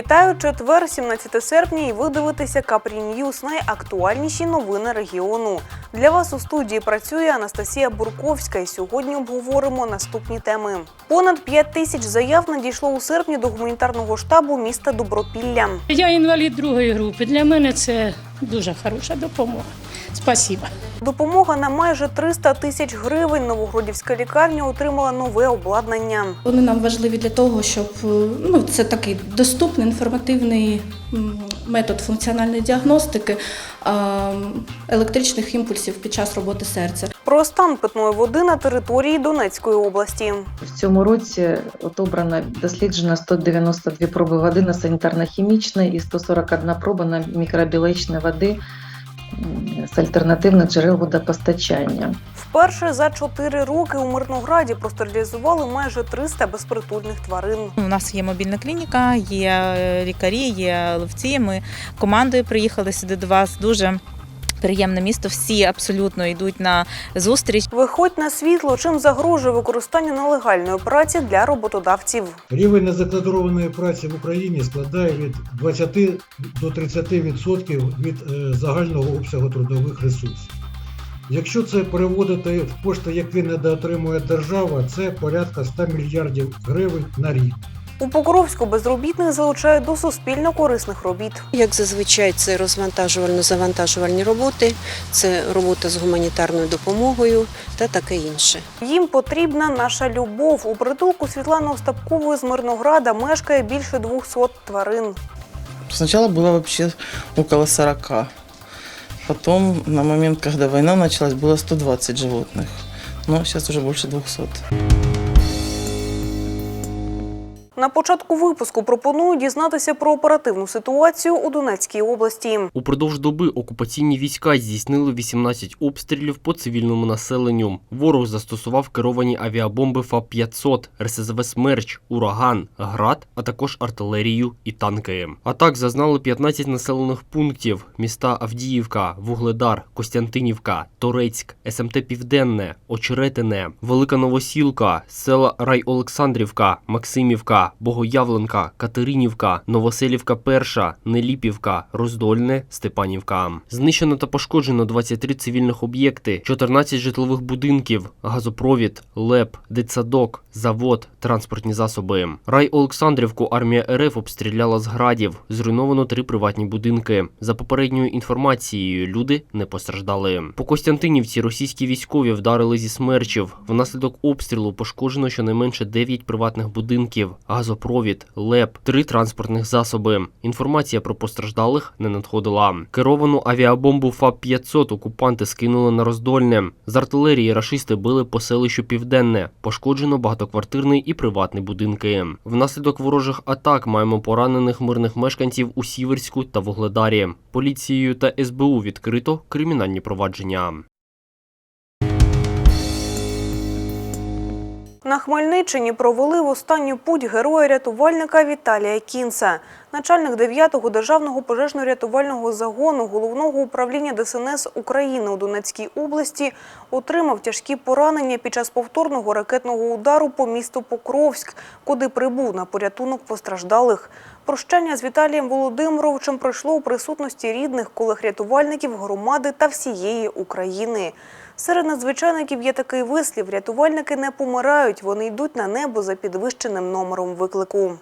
Вітаю четвер, 17 серпня, і ви дивитеся Капрі Ньюс, найактуальніші новини регіону. Для вас у студії працює Анастасія Бурковська. І сьогодні обговоримо наступні теми. Понад 5 тисяч заяв надійшло у серпні до гуманітарного штабу міста Добропілля. Я інвалід другої групи. Для мене це дуже хороша допомога. Спасибо. Допомога на майже 300 тисяч гривень. Новогродівська лікарня отримала нове обладнання. Вони нам важливі для того, щоб е, ну, це такий доступний інформативний метод функціональної діагностики електричних імпульсів під час роботи серця. Про стан питної води на території Донецької області. В цьому році отобрано досліджено 192 проби води на санітарно-хімічної і 141 проба на мікробіологічні води з альтернативних джерел водопостачання. Вперше за чотири роки у Мирнограді простерилізували майже 300 безпритульних тварин. У нас є мобільна клініка, є е, лікарі, є ловці. Ми командою приїхали сюди до вас. Дуже приємне місто. Всі абсолютно йдуть на зустріч. Виходь на світло, чим загрожує використання нелегальної праці для роботодавців. Рівень незадекларованої праці в Україні складає від 20 до 30% від е, загального обсягу трудових ресурсів. Якщо це переводити в кошти, які недоотримує держава, це порядка 100 мільярдів гривень на рік. У Покровську безробітних залучають до суспільно корисних робіт. Як зазвичай, це розвантажувально-завантажувальні роботи, це робота з гуманітарною допомогою та таке інше. Їм потрібна наша любов. У притулку Світлани Остапкової з Мирнограда мешкає більше 200 тварин. Сначала было вообще около 40. Потом, на момент, когда война началась, было 120 животных. Но сейчас уже больше 200. На початку випуску пропоную дізнатися про оперативну ситуацію у Донецькій області. Упродовж доби окупаційні війська здійснили 18 обстрілів по цивільному населенню. Ворог застосував керовані авіабомби ФАП-500, РСЗВ «Смерч», «Ураган», «Град», а також артилерію і танки. Атак зазнали 15 населених пунктів – міста Авдіївка, Вугледар, Костянтинівка, Торецьк, СМТ Південне, Очеретине, Велика Новосілка, села Райолександрівка, Максимівка, Богоявленка, Катеринівка, Новоселівка Перша, Неліпівка, Роздольне, Степанівка. Знищено та пошкоджено 23 цивільних об'єкти, 14 житлових будинків, газопровід, ЛЕП, дитсадок, завод, транспортні засоби. Рай Олександрівку армія РФ обстріляла з градів. Зруйновано три приватні будинки. За попередньою інформацією, люди не постраждали. По Костянтинівці російські військові вдарили зі смерчів. Внаслідок обстрілу пошкоджено щонайменше 9 приватних будинків, газопровід, ЛЕП, три транспортних засоби. Інформація про постраждалих не надходила. Керовану авіабомбу ФАП-500 окупанти скинули на роздольне. З артилерії рашисти били по селищу Південне. Пошкоджено багатоквартирний і приватний будинки. Внаслідок ворожих атак маємо поранених мирних мешканців у Сіверську та Вугледарі. Поліцією та СБУ відкрито кримінальні провадження. На Хмельниччині провели в останню путь героя-рятувальника Віталія Кінца. Начальник 9-го державного пожежно-рятувального загону головного управління ДСНС України у Донецькій області отримав тяжкі поранення під час повторного ракетного удару по місту Покровськ, куди прибув на порятунок постраждалих. Прощання з Віталієм Володимировичем пройшло у присутності рідних, колег рятувальників, громади та всієї України. Серед надзвичайників є такий вислів: рятувальники не помирають, вони йдуть на небо за підвищеним номером виклику.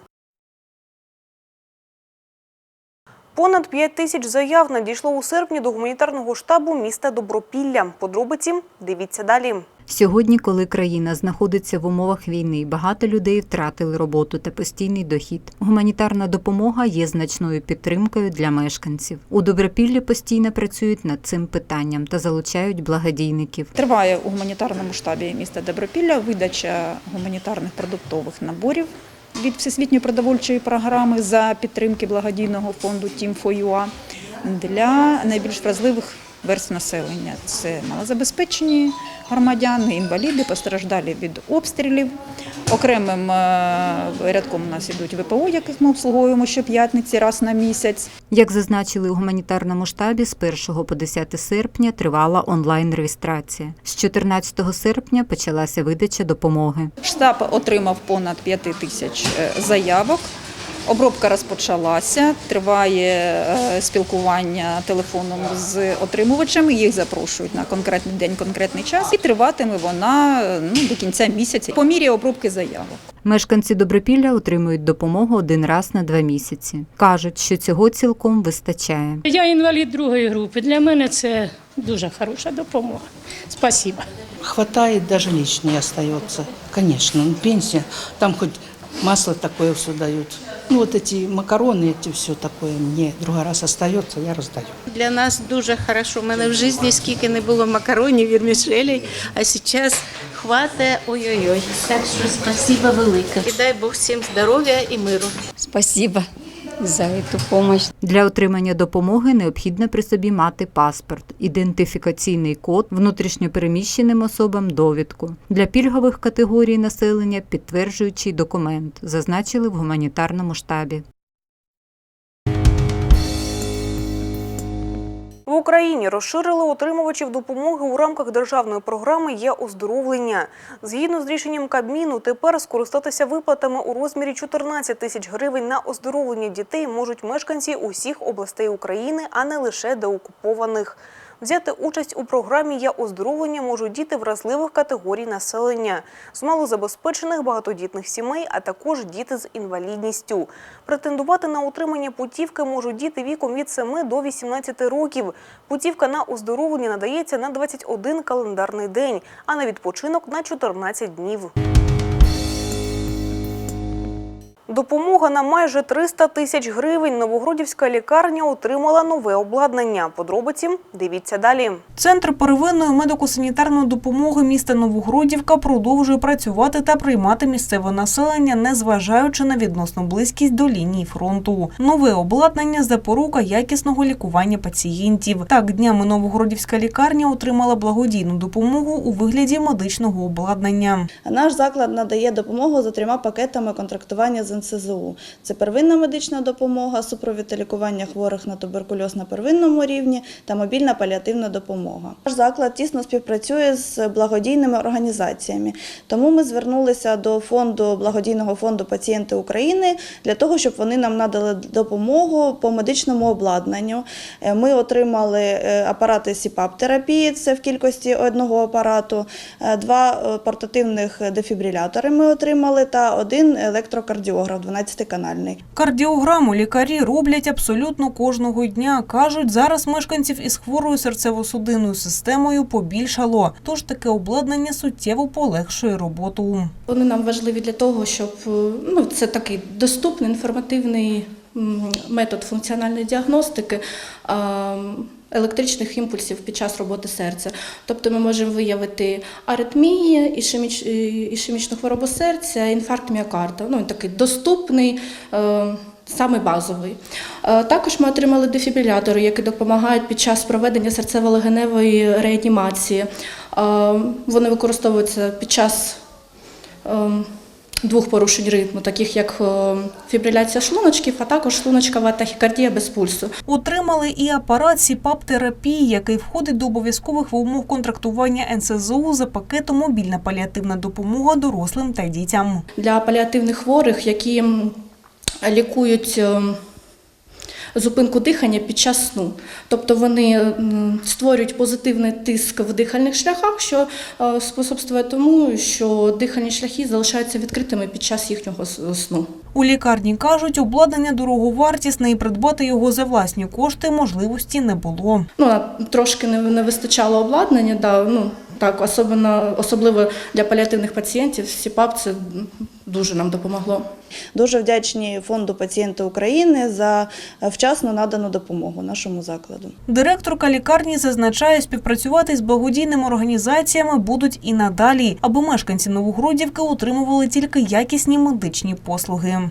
Понад 5 тисяч заяв надійшло у серпні до гуманітарного штабу міста Добропілля. Подробиці дивіться далі. Сьогодні, коли країна знаходиться в умовах війни, багато людей втратили роботу та постійний дохід. Гуманітарна допомога є значною підтримкою для мешканців. У Добропіллі постійно працюють над цим питанням та залучають благодійників. Триває у гуманітарному штабі міста Добропілля видача гуманітарних продуктових наборів від Всесвітньої продовольчої програми за підтримки благодійного фонду for UA для найбільш вразливих верств населення. Це малозабезпечені громадяни, інваліди, постраждалі від обстрілів. Окремим е, рядком у нас ідуть ВПО, яких ми обслуговуємо щоп'ятниці раз на місяць. Як зазначили у гуманітарному штабі, з 1 по 10 серпня тривала онлайн-реєстрація. З 14 серпня почалася видача допомоги. Штаб отримав понад 5 тисяч е, заявок. Обробка розпочалася, триває е, спілкування телефоном з отримувачами. Їх запрошують на конкретний день, конкретний час, і триватиме вона ну, до кінця місяця по мірі обробки заявок. Мешканці Добропілля отримують допомогу один раз на два місяці. Кажуть, що цього цілком вистачає. Я інвалід другої групи. Для мене це дуже хороша допомога. Спасибо. Даже лишнее остается. Конечно, ну, пенсия, там хоть масло такое все дают. Ну вот эти макароны, эти все такое мне другой раз остается, я раздаю. Для нас дуже хорошо. У мене в житті скільки не було макаронів, вірмішелей, а зараз хватає ой-ой-ой. Так що спасибо велике. І дай Бог всім здоров'я і миру. Спасибо за цю допомогу. Для отримання допомоги необхідно при собі мати паспорт, ідентифікаційний код, внутрішньопереміщеним особам довідку. Для пільгових категорій населення підтверджуючий документ, зазначили в гуманітарному штабі. В Україні розширили отримувачів допомоги у рамках державної програми є оздоровлення. Згідно з рішенням Кабміну, тепер скористатися виплатами у розмірі 14 тисяч гривень на оздоровлення дітей можуть мешканці усіх областей України, а не лише деокупованих. Взяти участь у програмі «Я оздоровлення» можуть діти вразливих категорій населення, з малозабезпечених багатодітних сімей, а також діти з інвалідністю. Претендувати на отримання путівки можуть діти віком від 7 до 18 років. Путівка на оздоровлення надається на 21 календарний день, а на відпочинок на 14 днів. Допомога на майже 300 тисяч гривень. Новогродівська лікарня отримала нове обладнання. Подробиці дивіться далі. Центр первинної медико-санітарної допомоги міста Новогродівка продовжує працювати та приймати місцеве населення, незважаючи на відносну близькість до лінії фронту. Нове обладнання запорука якісного лікування пацієнтів. Так, днями Новогродівська лікарня отримала благодійну допомогу у вигляді медичного обладнання. Наш заклад надає допомогу за трьома пакетами контрактування з НСЗУ. Це первинна медична допомога, супровід лікування хворих на туберкульоз на первинному рівні та мобільна паліативна допомога. Наш заклад тісно співпрацює з благодійними організаціями, тому ми звернулися до фонду благодійного фонду Пацієнти України для того, щоб вони нам надали допомогу по медичному обладнанню. Е, Ми отримали е, апарати СІПАП-терапії, це в кількості одного апарату, е, два портативних дефібрилятори ми отримали та один електрокардіограф 12-канальний. Кардіограму лікарі роблять абсолютно кожного дня. Кажуть, зараз мешканців із хворою серцево-судинною системою побільшало, тож таке обладнання суттєво полегшує роботу. Вони нам важливі для того, щоб е, ну, це такий доступний інформативний метод функціональної діагностики. Електричних імпульсів під час роботи серця. Тобто ми можемо виявити аритмії, е, ішемічну хворобу серця, інфаркт міокарда. Ну, він такий доступний, е, самий базовий. Е, Також ми отримали дефібрилятори, які допомагають під час проведення серцево-легеневої реанімації. Вони використовуються під час е, двох порушень ритму, таких як е, фібриляція шлуночків, а також шлуночкова тахікардія без пульсу. Отримали і апарат СІПАП-терапії, який входить до обов'язкових вимог контрактування НСЗУ за пакетом мобільна паліативна допомога дорослим та дітям. Для паліативних хворих, які лікують е, зупинку дихання під час сну. Тобто вони створюють позитивний тиск в дихальних шляхах, що е, способствує тому, що дихальні шляхи залишаються відкритими під час їхнього сну. У лікарні кажуть, обладнання дороговартісне і придбати його за власні кошти можливості не було. Ну, трошки не, не вистачало обладнання, да, ну, так, особливо, особливо для паліативних пацієнтів. СІПАП це дуже нам допомогло. Дуже вдячні фонду Пацієнти України за вчасно надану допомогу нашому закладу. Директорка лікарні зазначає, співпрацювати з благодійними організаціями будуть і надалі, аби мешканці Новогродівки отримували тільки якісні медичні послуги.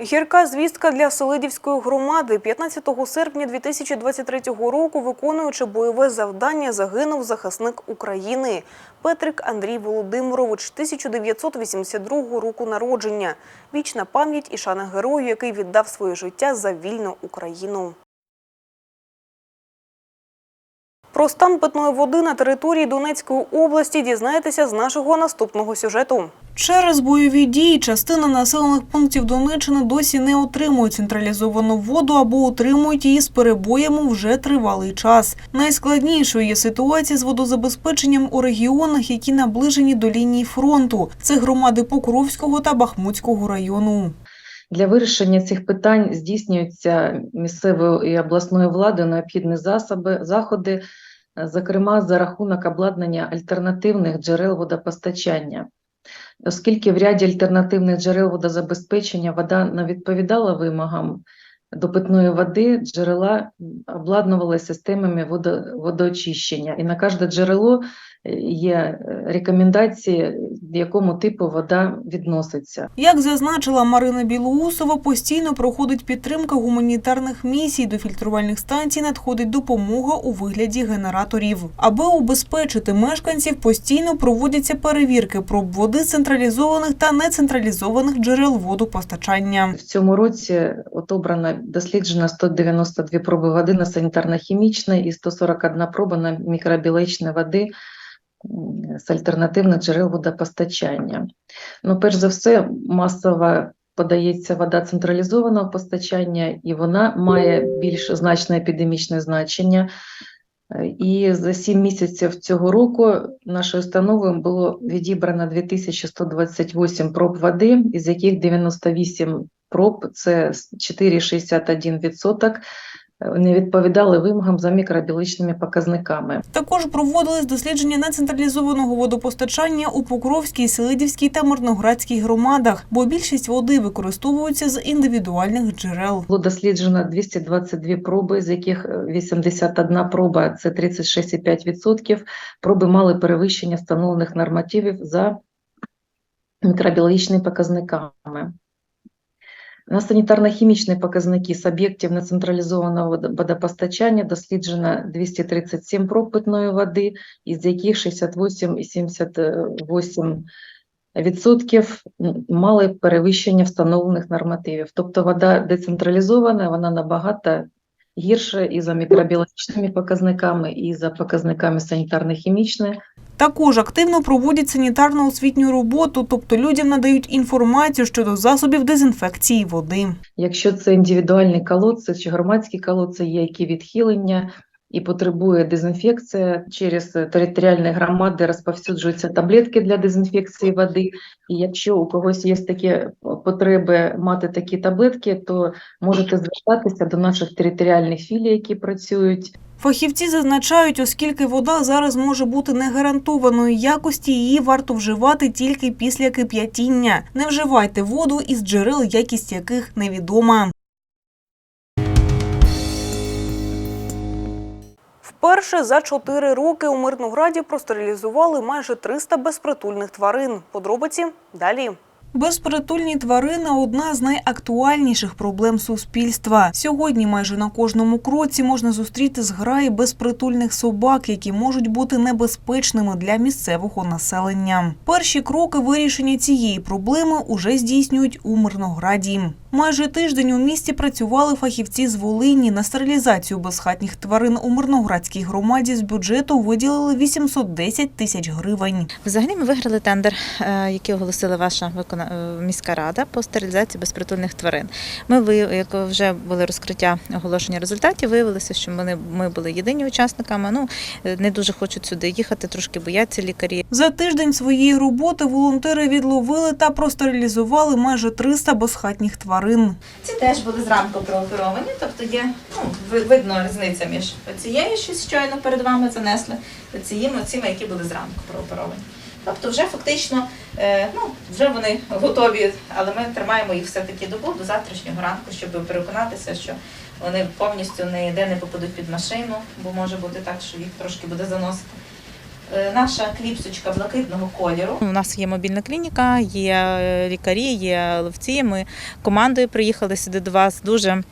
Гірка звістка для Селидівської громади. 15 серпня 2023 року, виконуючи бойове завдання, загинув захисник України Петрик Андрій Володимирович, 1982 року народження. Вічна пам'ять і шана герою, який віддав своє життя за вільну Україну. Про стан питної води на території Донецької області дізнаєтеся з нашого наступного сюжету. Через бойові дії частина населених пунктів Донеччини досі не отримують централізовану воду або отримують її з перебоями вже тривалий час. Найскладнішою є ситуація з водозабезпеченням у регіонах, які наближені до лінії фронту. Це громади Покровського та Бахмутського району. Для вирішення цих питань здійснюються місцевою і обласною владою необхідні засоби, заходи, зокрема за рахунок обладнання альтернативних джерел водопостачання. Оскільки в ряді альтернативних джерел водозабезпечення вода не відповідала вимогам до питної води, джерела обладнували системами водо, водоочищення. І на кожне джерело є е, рекомендації, в якому типу вода відноситься. Як зазначила Марина Білоусова, постійно проходить підтримка гуманітарних місій. До фільтрувальних станцій надходить допомога у вигляді генераторів. Аби убезпечити мешканців, постійно проводяться перевірки проб води централізованих та нецентралізованих джерел водопостачання. В цьому році от обрано досліджено 192 проби води на санітарно-хімічне і 141 проба на мікробіологічні води з альтернативних джерел водопостачання. Ну, перш за все, масово подається вода централізованого постачання, і вона має більш значне епідемічне значення. Е, І за 7 місяців цього року нашою установою було відібрано 2128 проб води, із яких 98 проб, це 4,61%, е, не відповідали вимогам за мікробіологічними показниками. Також проводились дослідження нецентралізованого водопостачання у Покровській, Селидівській та Мирноградській громадах, бо більшість води використовується з індивідуальних джерел. Було досліджено 222 проби, з яких е, 81 проба, це 36,5%, проби мали перевищення встановлених нормативів за мікробіологічними показниками. На санітарно-хімічні показники з об'єктів нецентралізованого водо- водопостачання досліджено 237 проб питної води, із яких 68,78 відсотків мали перевищення встановлених нормативів. Тобто вода децентралізована, вона набагато гірше і за мікробіологічними показниками, і за показниками санітарно-хімічними. Також активно проводять санітарно-освітню роботу, тобто людям надають інформацію щодо засобів дезінфекції води. Якщо це індивідуальні колодці чи громадські колодці, є які відхилення і потребує дезінфекція, через територіальні громади розповсюджуються таблетки для дезінфекції води. І якщо у когось є такі потреби мати такі таблетки, то можете звертатися до наших територіальних філій, які працюють. Фахівці зазначають, оскільки вода зараз може бути негарантованої якості, її варто вживати тільки після кип'ятіння. Не вживайте воду із джерел, якість яких невідома. Вперше за чотири роки у Мирнограді простерилізували майже 300 безпритульних тварин. Подробиці далі. Безпритульні тварини одна з найактуальніших проблем суспільства. Сьогодні майже на кожному кроці можна зустріти зграї безпритульних собак, які можуть бути небезпечними для місцевого населення. Перші кроки вирішення цієї проблеми уже здійснюють у Мирнограді. Майже тиждень у місті працювали фахівці з Волині. На стерилізацію безхатніх тварин у Мирноградській громаді з бюджету виділили 810 тисяч гривень. Взагалі ми виграли тендер, е, який оголосила ваша е, міська рада по стерилізації безпритульних тварин. Ми як вже були розкриття оголошення результатів, виявилося, що вони ми були єдині учасниками. Ну е, не дуже хочуть сюди їхати, трошки бояться лікарі. За тиждень своєї роботи волонтери відловили та простерилізували майже 300 безхатніх тварин. Ці теж були зранку прооперовані, тобто є ну, видно різниця між цією, що щойно перед вами занесли, та ціми, цими, які були зранку прооперовані. Тобто вже фактично е, ну, вже вони готові, але ми тримаємо їх все-таки добу до завтрашнього ранку, щоб переконатися, що вони повністю ніде не попадуть під машину, бо може бути так, що їх трошки буде заносити. Е, Наша кліпсочка блакитного кольору. У нас є мобільна клініка, є е, лікарі, є ловці. Ми командою приїхали сюди до вас. Дуже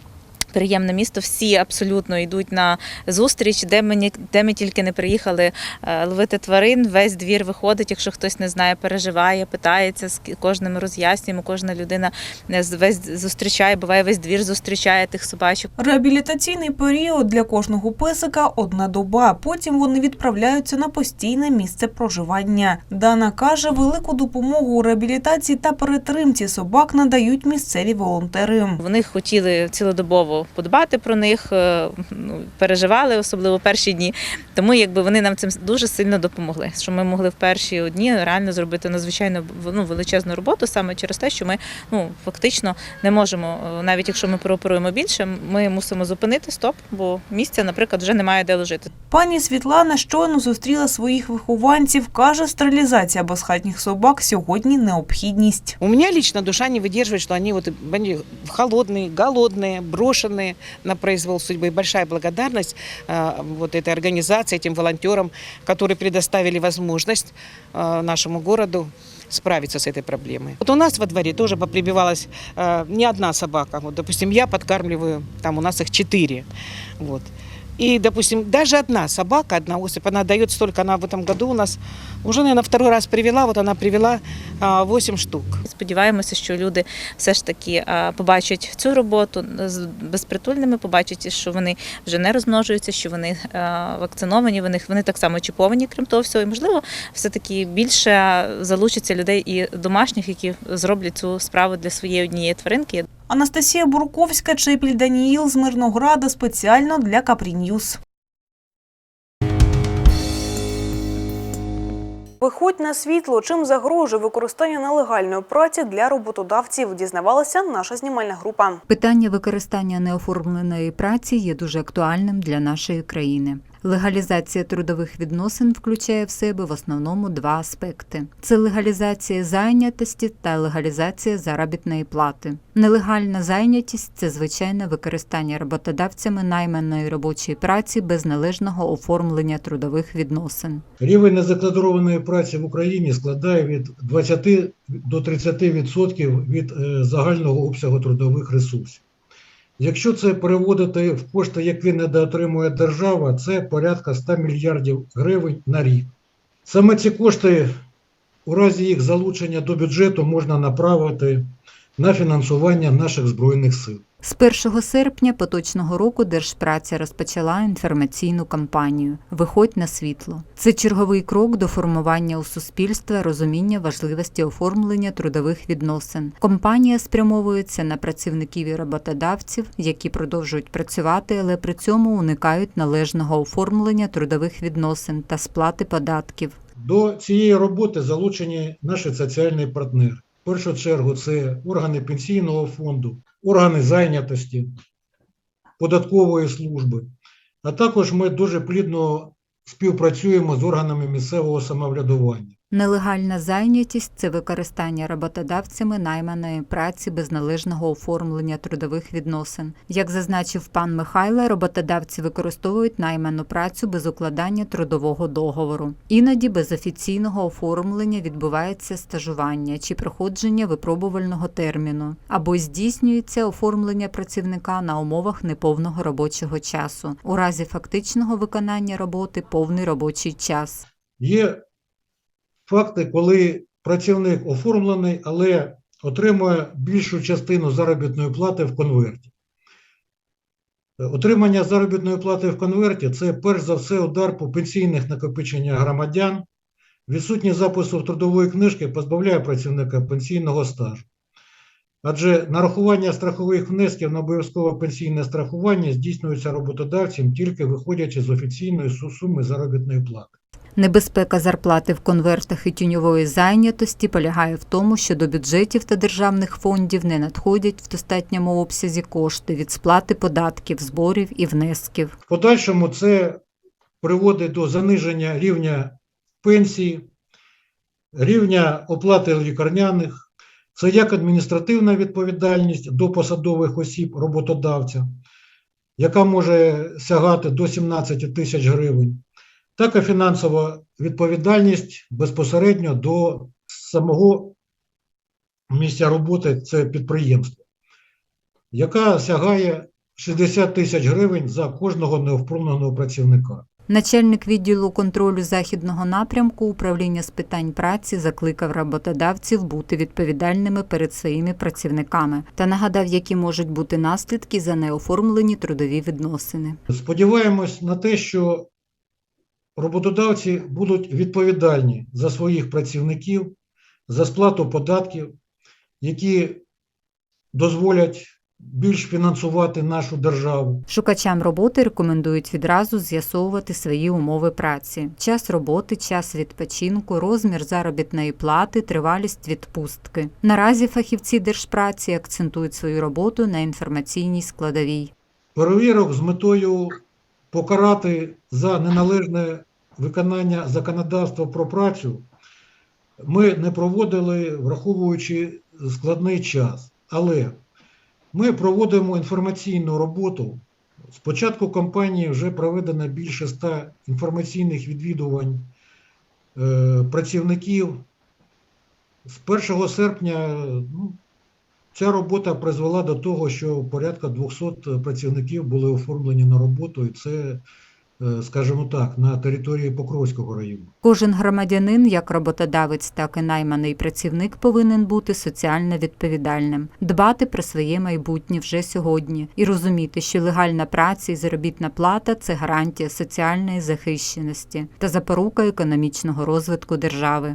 Приємне місто, всі абсолютно йдуть на зустріч, де ми, де ми тільки не приїхали е, ловити тварин. Весь двір виходить, якщо хтось не знає, переживає, питається, з кожним роз'яснюємо, кожна людина е, весь зустрічає, буває весь двір зустрічає тих собачок. Реабілітаційний період для кожного песика одна доба. Потім вони відправляються на постійне місце проживання. Дана каже, велику допомогу у реабілітації та перетримці собак надають місцеві волонтери. Вони хотіли цілодобово подбати про них, е, ну, переживали, особливо перші дні. Тому якби вони нам цим дуже сильно допомогли. Що ми могли в перші дні реально зробити надзвичайно ну, величезну роботу саме через те, що ми ну фактично не можемо, е, навіть якщо ми прооперуємо більше, ми мусимо зупинити стоп, бо місця, наприклад, вже немає де лежити. Пані Світлана щойно зустріла своїх вихованців. каже, стерилізація безхатніх собак сьогодні необхідність. У меня лично душа не выдерживает, что они вот они холодные, голодные, брошенные на произвол судьбы. И большая благодарность э, вот этой организации, этим волонтерам, которые предоставили возможность э, нашему городу справиться с этой проблемой. Вот у нас во дворе тоже поприбивалась э, не одна собака. Вот, допустим, я подкармливаю, там у нас их четыре. Вот. И, допустим, даже одна собака, одна особь, она дает столько, она в этом году у нас уже, наверное, второй раз привела, вот она привела а, 8 штук. Сподіваємося, що люди все ж таки побачать цю роботу з безпритульними, побачать, що вони вже не розмножуються, що вони вакциновані, вони, вони так само чіповані, крім того всього. І можливо, все таки більше залучиться людей і домашніх, які зроблять цю справу для своєї однієї тваринки. Анастасія Бурковська, Чепіль Даніїл з Мирнограда спеціально для Капрі Ньюс. Виходь на світло, чим загрожує використання нелегальної праці для роботодавців, дізнавалася наша знімальна група. Питання використання неоформленої праці є дуже актуальним для нашої країни. Легалізація трудових відносин включає в себе в основному два аспекти: це легалізація зайнятості та легалізація заробітної плати. Нелегальна зайнятість це звичайне використання роботодавцями найманої робочої праці без належного оформлення трудових відносин. Рівень незадекларованої праці в Україні складає від 20 до 30% від е, загального обсягу трудових ресурсів. Якщо це переводити в кошти, які недоотримує держава, це порядка 100 мільярдів гривень на рік. Саме ці кошти, у разі їх залучення до бюджету, можна направити на фінансування наших збройних сил. З 1 серпня поточного року Держпраця розпочала інформаційну кампанію Виходь на світло. Це черговий крок до формування у суспільства розуміння важливості оформлення трудових відносин. Компанія спрямовується на працівників і роботодавців, які продовжують працювати, але при цьому уникають належного оформлення трудових відносин та сплати податків. До цієї роботи залучені наші соціальні партнери. Першу чергу це органи пенсійного фонду, органи зайнятості, податкової служби. А також ми дуже плідно співпрацюємо з органами місцевого самоврядування. Нелегальна зайнятість це використання роботодавцями найманої праці без належного оформлення трудових відносин. Як зазначив пан Михайло, роботодавці використовують найману працю без укладання трудового договору. Іноді без офіційного оформлення відбувається стажування чи проходження випробувального терміну, або здійснюється оформлення працівника на умовах неповного робочого часу. У разі фактичного виконання роботи повний робочий час. Є факти, коли працівник оформлений, але отримує більшу частину заробітної плати в конверті. Отримання заробітної плати в конверті це перш за все удар по пенсійних накопиченнях громадян. Відсутність запису в трудової книжки позбавляє працівника пенсійного стажу. Адже нарахування страхових внесків на обов'язкове пенсійне страхування здійснюється роботодавцем тільки виходячи з офіційної суми заробітної плати. Небезпека зарплати в конвертах і тіньової зайнятості полягає в тому, що до бюджетів та державних фондів не надходять в достатньому обсязі кошти від сплати податків, зборів і внесків. В подальшому це приводить до заниження рівня пенсії, рівня оплати лікарняних, це як адміністративна відповідальність до посадових осіб роботодавця, яка може сягати до 17 тисяч гривень, так і фінансова відповідальність безпосередньо до самого місця роботи це підприємство, яка сягає 60 тисяч гривень за кожного неоформленого працівника. Начальник відділу контролю західного напрямку управління з питань праці закликав роботодавців бути відповідальними перед своїми працівниками та нагадав, які можуть бути наслідки за неоформлені трудові відносини. Сподіваємось на те, що роботодавці будуть відповідальні за своїх працівників, за сплату податків, які дозволять більш фінансувати нашу державу. Шукачам роботи рекомендують відразу з'ясовувати свої умови праці: час роботи, час відпочинку, розмір заробітної плати, тривалість відпустки. Наразі фахівці держпраці акцентують свою роботу на інформаційній складовій. Перевірок з метою покарати за неналежне виконання законодавства про працю ми не проводили, враховуючи складний час. Але ми проводимо інформаційну роботу. З початку кампанії вже проведено більше ста інформаційних відвідувань е, працівників. З 1 серпня ну, Ця робота призвела до того, що порядка 200 працівників були оформлені на роботу, і це, е, скажімо так, на території Покровського району. Кожен громадянин, як роботодавець, так і найманий працівник, повинен бути соціально відповідальним, дбати про своє майбутнє вже сьогодні і розуміти, що легальна праця і заробітна плата це гарантія соціальної захищеності та запорука економічного розвитку держави.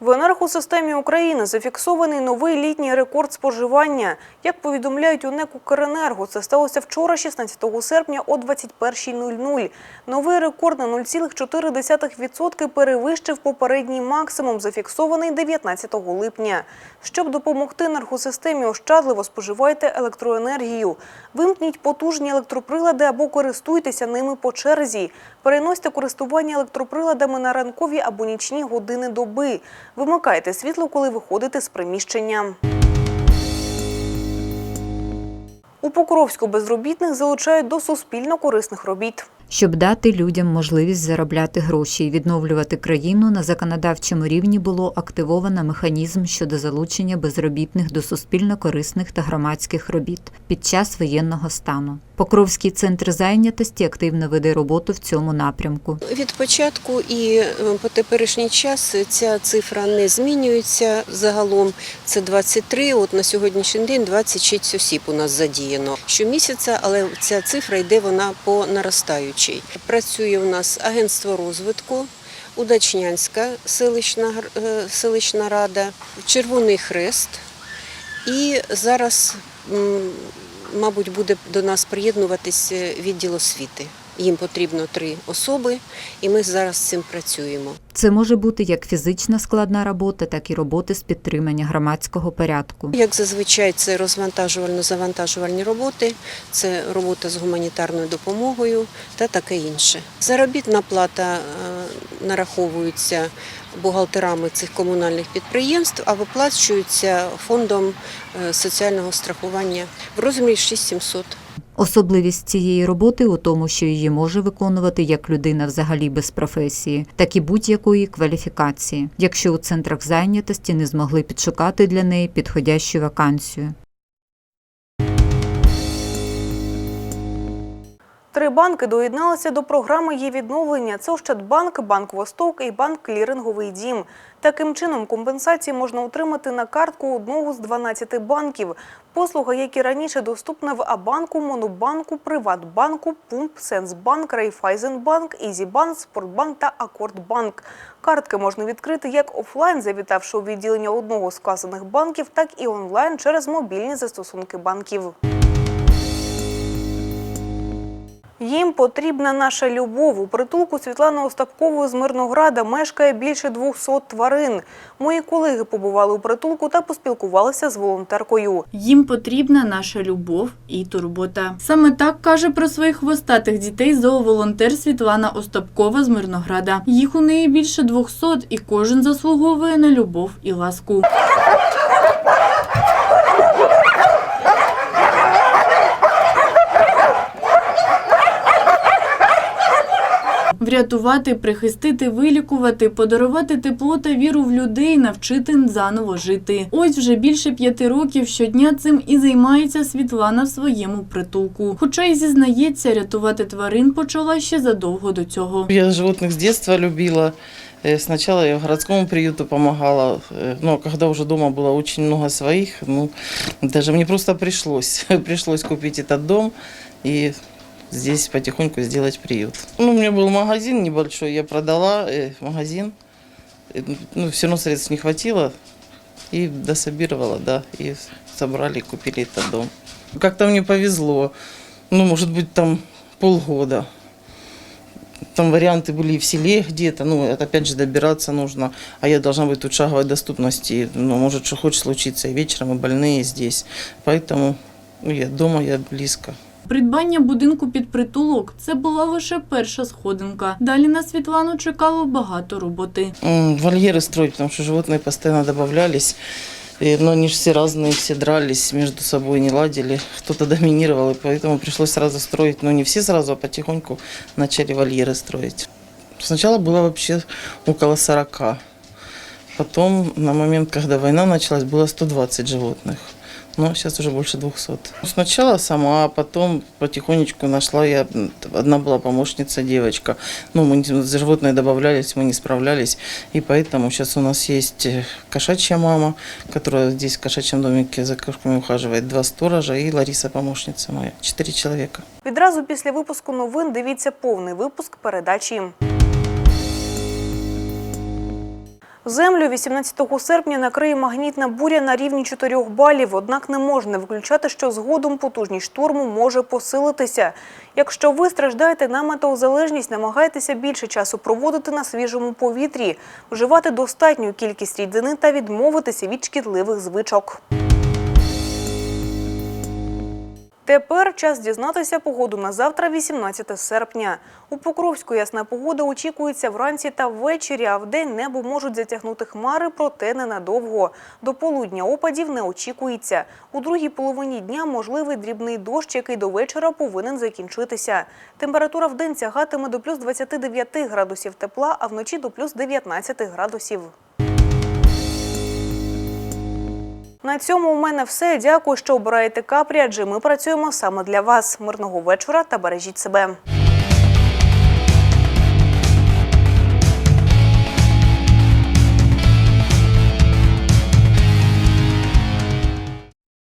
В енергосистемі України зафіксований новий літній рекорд споживання. Як повідомляють у НЕК «Укренерго», це сталося вчора, 16 серпня о 21.00. Новий рекорд на 0,4% перевищив попередній максимум, зафіксований 19 липня. Щоб допомогти енергосистемі ощадливо споживайте електроенергію. Вимкніть потужні електроприлади або користуйтеся ними по черзі. Переносьте користування електроприладами на ранкові або нічні години доби. Вимикайте світло, коли виходите з приміщення. У Покровську безробітних залучають до суспільно корисних робіт. Щоб дати людям можливість заробляти гроші і відновлювати країну, на законодавчому рівні було активовано механізм щодо залучення безробітних до суспільно корисних та громадських робіт під час воєнного стану. Покровський центр зайнятості активно веде роботу в цьому напрямку. Від початку і е, по теперішній час ця цифра не змінюється. Загалом це 23, от на сьогоднішній день 26 осіб у нас задіяно щомісяця, але ця цифра йде вона по наростаючій. Працює у нас агентство розвитку, Удачнянська селищна, е, селищна рада, Червоний Хрест. І зараз, мабуть, буде до нас приєднуватись е, відділ освіти. Їм потрібно три особи, і ми зараз з цим працюємо. Це може бути як фізична складна робота, так і роботи з підтримання громадського порядку. Як зазвичай, це розвантажувально-завантажувальні роботи, це робота з гуманітарною допомогою та таке інше. Заробітна плата е, нараховується бухгалтерами цих комунальних підприємств, а виплачується фондом е, соціального страхування в розмірі 6700. Особливість цієї роботи у тому, що її може виконувати як людина взагалі без професії, так і будь-якої кваліфікації, якщо у центрах зайнятості не змогли підшукати для неї підходящу вакансію. Три банки доєдналися до програми «Є відновлення». Це Ощадбанк, Банк Восток і банк Кліринговий дім. Таким чином, компенсації можна отримати на картку одного з 12 банків. Послуга, як і раніше, доступна в Абанку, Монобанку, Приватбанку, Пумп, Сенсбанк, Райфайзенбанк, Ізібанк, Спортбанк та Акордбанк. Картки можна відкрити як офлайн, завітавши у відділення одного з вказаних банків, так і онлайн через мобільні застосунки банків. Їм потрібна наша любов. У притулку Світлани Остапкової з Мирнограда мешкає більше 200 тварин. Мої колеги побували у притулку та поспілкувалися з волонтеркою. Їм потрібна наша любов і турбота. Саме так каже про своїх хвостатих дітей зооволонтер Світлана Остапкова з Мирнограда. Їх у неї більше 200 і кожен заслуговує на любов і ласку. врятувати, прихистити, вилікувати, подарувати тепло та віру в людей, навчити заново жити. Ось вже більше п'яти років щодня цим і займається Світлана в своєму притулку. Хоча й зізнається, рятувати тварин почала ще задовго до цього. Я животных с детства любила. Э, Сначала я в городскому приюту помогала, э, но когда уже дома было очень много своих, ну, даже мне просто пришлось, пришлось купить этот дом и Здесь потихоньку сделать приют. Ну, у меня был магазин небольшой, я продала э, магазин, Э, ну, все равно средств не хватило, и дособировала, да, и собрали, купили этот дом. Как-то мне повезло, ну, может быть, там полгода. Там варианты были и в селе где-то, ну, это опять же добираться нужно, а я должна быть тут шаговой доступности, ну, может, что хочет случиться и вечером, и больные здесь. Поэтому ну, я дома, я близко. Придбання будинку під притулок це була лише перша сходинка. Далі на Світлану чекало багато роботи. М, Вольеры строить, потому что животные постоянно добавлялись, и, но они же все разные, все дрались, между собой не ладили, кто-то доминировал, и поэтому пришлось сразу строить, но не все сразу, а потихоньку начали вольеры строить. Сначала было вообще около 40. Потом, на момент, когда война началась, было 120 животных. Но сейчас уже больше 200. Сначала сама, а потом потихонечку нашла я, м, одна была помощница, девочка. Ну, мы не- животные добавлялись, мы не справлялись. И поэтому сейчас у нас есть э, кошачья мама, которая здесь в кошачьем домике за кошками ухаживает, два сторожа и Лариса, помощница моя. Четыре человека. Відразу після випуску новин дивіться повний випуск передачі. Землю 18 серпня накриє магнітна буря на рівні 4 балів, однак не можна виключати, що згодом потужність шторму може посилитися. Якщо ви страждаєте на метеозалежність, намагайтеся більше часу проводити на свіжому повітрі, вживати достатню кількість рідини та відмовитися від шкідливих звичок. Тепер час дізнатися погоду на завтра, 18 серпня. У Покровську ясна погода очікується вранці та ввечері, а вдень небо можуть затягнути хмари, проте ненадовго. До полудня опадів не очікується. У другій половині дня можливий дрібний дощ, який до вечора повинен закінчитися. Температура вдень сягатиме до плюс 29 градусів тепла, а вночі до плюс 19 градусів. На цьому у мене все. Дякую, що обираєте капрі, адже ми працюємо саме для вас. Мирного вечора та бережіть себе.